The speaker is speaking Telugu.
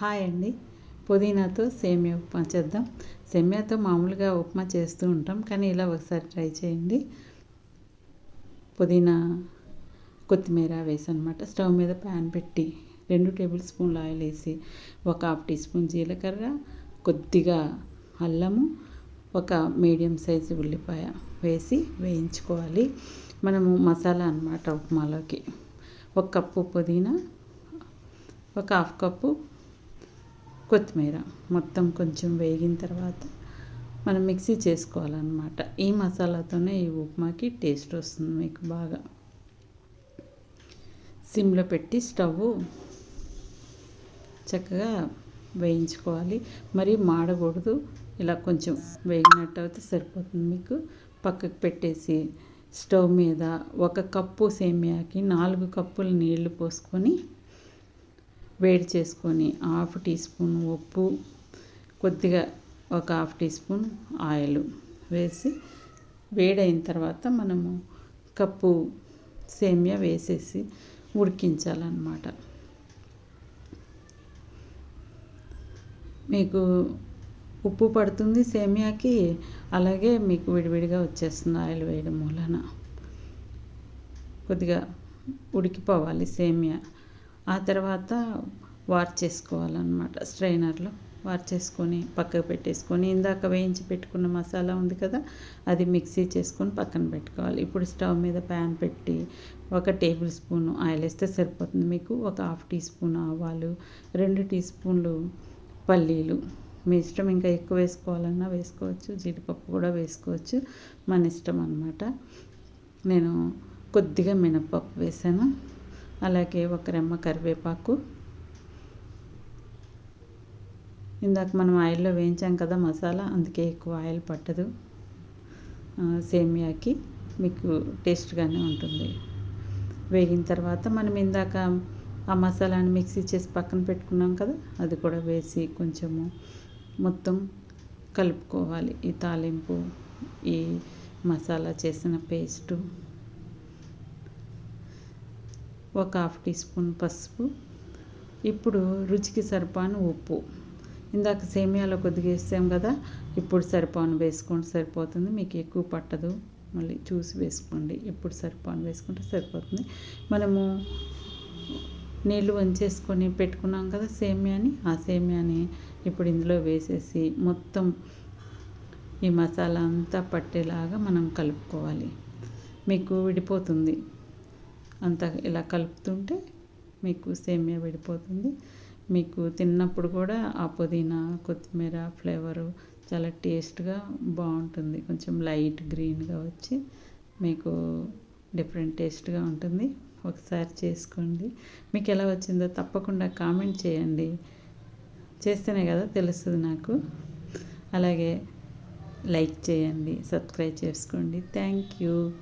హాయ్ అండి. పుదీనాతో సేమియా ఉప్మా చేద్దాం. సేమియాతో మామూలుగా ఉప్మా చేస్తూ ఉంటాం కానీ ఇలా ఒకసారి ట్రై చేయండి. పుదీనా కొత్తిమీర వేసి అనమాట స్టవ్ మీద ప్యాన్ పెట్టి రెండు టేబుల్ స్పూన్ల ఆయిల్ వేసి ఒక హాఫ్ టీ స్పూన్ జీలకర్ర కొద్దిగా అల్లము ఒక మీడియం సైజు ఉల్లిపాయ వేసి వేయించుకోవాలి. మనము మసాలా అనమాట ఉప్మాలోకి. ఒక కప్పు పుదీనా ఒక హాఫ్ కప్పు కొత్తిమీర మొత్తం కొంచెం వేగిన తర్వాత మనం మిక్సీ చేసుకోవాలన్నమాట. ఈ మసాలాతోనే ఈ ఉప్మాకి టేస్ట్ వస్తుంది మీకు బాగా. సిమ్లో పెట్టి స్టవ్ చక్కగా వేయించుకోవాలి. మరి మాడకూడదు. ఇలా కొంచెం వేగినట్టు అయితే సరిపోతుంది మీకు. పక్కకు పెట్టేసి స్టవ్ మీద ఒక కప్పు సేమియాకి నాలుగు కప్పులు నీళ్ళు పోసుకొని వేడి చేసుకొని హాఫ్ టీ స్పూన్ ఉప్పు కొద్దిగా ఒక హాఫ్ టీ స్పూన్ ఆయిల్ వేసి వేడైన తర్వాత మనము కప్పు సేమియా వేసేసి ఉడికించాలన్నమాట. మీకు ఉప్పు పడుతుంది సేమియాకి అలాగే మీకు విడివిడిగా వచ్చేస్తుంది ఆయిల్ వేయడం వలన. కొద్దిగా ఉడికిపోవాలి సేమియా. ఆ తర్వాత వార్ చేసుకోవాలన్నమాట. స్ట్రైనర్లో వార్ చేసుకొని పక్కకు పెట్టేసుకొని ఇందాక వేయించి పెట్టుకున్న మసాలా ఉంది కదా అది మిక్సీ చేసుకొని పక్కన పెట్టుకోవాలి. ఇప్పుడు స్టవ్ మీద ప్యాన్ పెట్టి ఒక టేబుల్ స్పూన్ ఆయిల్ వేస్తే సరిపోతుంది. మీకు ఒక హాఫ్ టీ స్పూన్ ఆవాలు రెండు టీ స్పూన్లు పల్లీలు. మీ ఇష్టం ఇంకా ఎక్కువ వేసుకోవాలన్నా వేసుకోవచ్చు జీడిపప్పు కూడా వేసుకోవచ్చు. మన ఇష్టం అనమాట నేను కొద్దిగా మినప్పప్పు వేసాను. అలాగే ఒక రెమ్మ కరివేపాకు. ఇందాక మనం ఆయిల్లో వేయించాం కదా మసాలా అందుకే ఎక్కువ ఆయిల్ పట్టదు. సేమియాకి మీకు టేస్ట్గానే ఉంటుంది. వేగిన తర్వాత మనం ఇందాక ఆ మసాలాని మిక్సీ చేసి పక్కన పెట్టుకున్నాం కదా అది కూడా వేసి కొంచెము మొత్తం కలుపుకోవాలి. ఈ తాలింపు ఈ మసాలా చేసిన పేస్టు ఒక హాఫ్ టీ స్పూన్ పసుపు. ఇప్పుడు రుచికి సరిపాను ఉప్పు. ఇందాక సేమియాలో కొద్దిగా వేసాం కదా ఇప్పుడు సరిపాను వేసుకోండి సరిపోతుంది. మీకు ఎక్కువ పట్టదు. మళ్ళీ చూసి వేసుకోండి. ఇప్పుడు సరిపాను వేసుకుంటే సరిపోతుంది. మనము నీళ్ళు వంచేసుకొని పెట్టుకున్నాం కదా సేమియాని ఆ సేమియాని ఇప్పుడు ఇందులో వేసేసి మొత్తం ఈ మసాలా అంతా పట్టేలాగా మనం కలుపుకోవాలి. మీకు విడిపోతుంది. అంతా ఇలా కలుపుతుంటే మీకు సేమియా విడిపోతుంది. మీకు తిన్నప్పుడు కూడా ఆ పుదీనా కొత్తిమీర ఫ్లేవరు చాలా టేస్ట్గా బాగుంటుంది. కొంచెం లైట్ గ్రీన్గా వచ్చి మీకు డిఫరెంట్ టేస్ట్గా ఉంటుంది. ఒకసారి చేసుకోండి. మీకు ఎలా వచ్చిందో తప్పకుండా కామెంట్ చేయండి. చేస్తేనే కదా తెలుస్తుంది నాకు. అలాగే లైక్ చేయండి సబ్స్క్రైబ్ చేసుకోండి. Thank you.